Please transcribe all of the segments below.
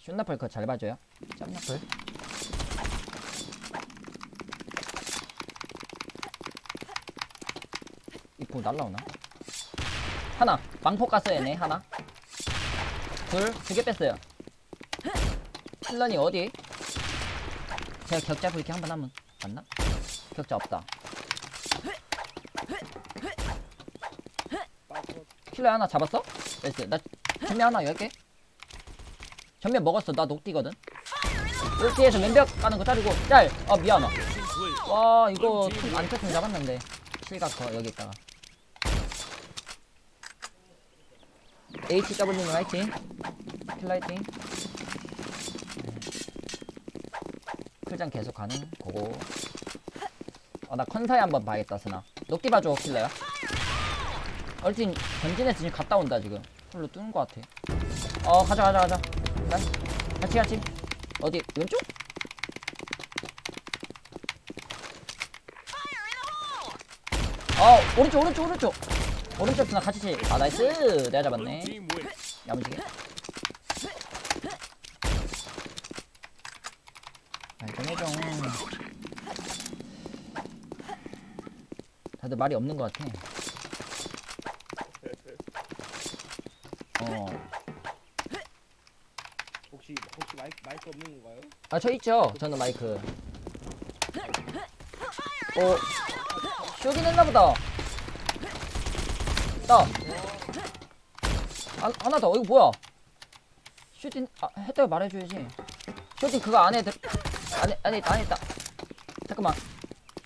슛나플 그거 잘 봐줘요. 짬나플. 이쁘 날라오나? 하나 망포 깠어 얘네 하나 둘두 개 뺐어요 힐런이 어디? 제가 격자 불기 한번 하면 맞나? 격자 없다 킬러 하나 잡았어? 나이스 나 전면 하나 열개 전면 먹었어. 나 녹디거든. 녹디에서 왼벽 가는 거 자르고. Mission clear. 와 이거 안 쳤으면 잡았는데. 실각커 여기 있다가. HW님 화이팅. 킬라이팅. 클장 계속 가는 거고. 어나 컨사이 한번 봐야겠다 스나. 녹디 봐줘 킬러야 얼진 지금 갔다 온다 지금. 풀로 뜨는 거 같아. 어 가자 가자 가자 난 같이 같이. 어디 왼쪽? 어 오른쪽 오른쪽 오른쪽. 오른쪽 스나 같이 치. 아 나이스. 내가 잡았네. 야무지게. 아좀 해줘. 다들 말이 없는 것 같아 혹시 혹시 마이크 마이크 건가요? 저 있죠? 저는 마이크. 어 쇼긴 했나보다. 따 아, 하나 더. 이거 뭐야? 슈팅 아 했다고 말해줘야지. 슈팅 그거 안에 들 안에 안에 있다 안에 있다. 잠깐만.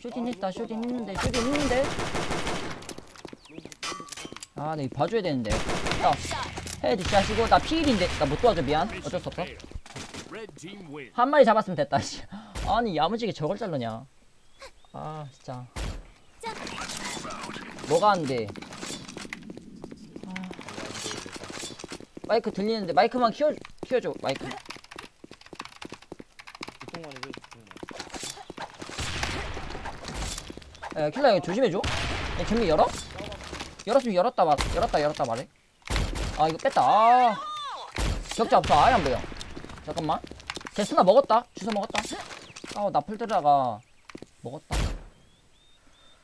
슈팅 했다 슈팅 했는데 슈팅 했는데. 아 네 봐줘야 되는데. 자 헤드 샷이고. 나 피일인데. 나 못 도와줘 미안. 어쩔 수 없어 한 마리 잡았으면 됐다 씨. 아니 야무지게 저걸 자르냐? 아 진짜. 뭐가 안돼? 아. 마이크 들리는데 마이크만 키워 키워줘 마이크. 야 킬라 이거 조심해줘. 야 전미 열어? 열었으면 열었다 말 열었다 열었다 말해. 아 이거 뺐다. 아. 격자 없어. 아예 안 보여. 잠깐만 제 스나 먹었다. 주워 먹었다. 아우 나풀 들다가 먹었다.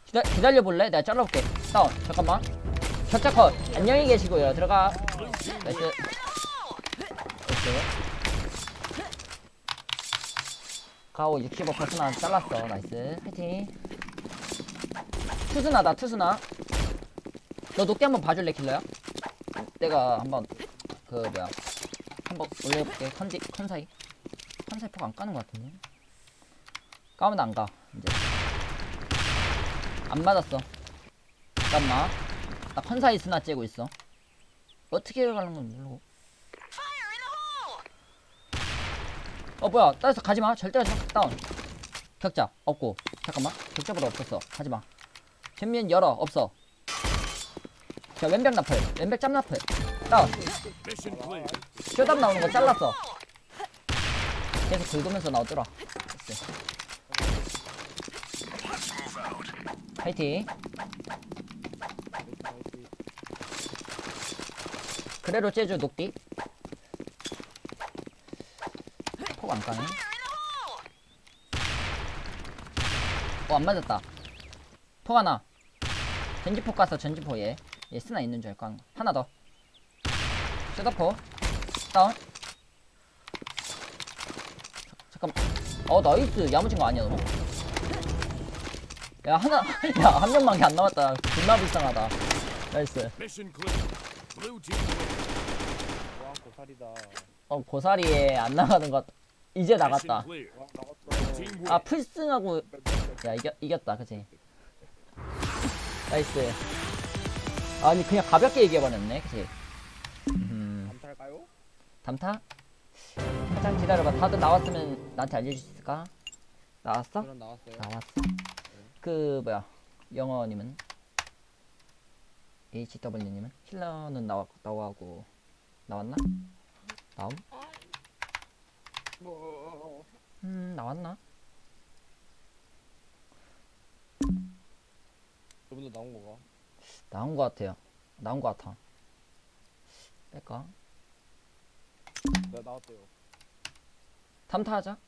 기다, 기다려 볼래? 내가 잘라볼게. 다운. 잠깐만. 격자 컷. 안녕히 계시고요. 들어가. 나이스. 가오 65% 스나 잘랐어. 나이스. 화이팅. 투스나다 투스나 너 녹대 한번 봐줄래 킬러야? 내가 한번 그 뭐야. 한번 올려볼게. 컨디 컨사이 폭 안 까는 것 같은데? 까면 안 가 이제. 안 맞았어. 잠깐만. 나 컨사이 스나 째고 있어. 어떻게 가는 건 모르고. 어 뭐야. 따라서 가지마. 절대 가지마 다운. 격자 없고. 잠깐만. 격자보다 없었어. 가지마. 전면 열어. 없어. 자 왼벽 나플. 왼벽 짬 나플. 다운. 쇼답 나오는 거 잘랐어 계속 긁으면서 나오더라. 됐어. 파이팅. 그래로 제주 녹디. 폭 안 까네? 어안 맞았다. 폭 하나. 전지폭 가서 전지폭 얘. 얘 스나 있는 줄 거. 하나 더. 셋업포. 다운 잠깐 어 나이스 야무진 거 아니야 너? 야 하나 야 한 명만 안 남았다 존나 불쌍하다 나이스 Mission clear. Blue team wins. 와 고사리다. 어 고사리에 안 나가는 것 이제 나갔다 Mission clear. 와 Blue 나갔어. team wins. 아 풀승하고 야 이겨, 이겼다 그치 나이스 아니 그냥 가볍게 얘기해버렸네 그치 음 감탈까요? 담타? 잠깐 기다려봐 다들 나왔으면 나한테 알려줄 수 있을까? 나왔어? 저는 나왔어요. 나왔어 그 뭐야 영어님은 HW님은 힐러는 나와 나와고 나왔나? 나옴? 뭐 음 나왔나? 저분도 나온 거가. 나온 거 같아요 나온 거 같아 뺄까? 나 나왔대요. 담타 하자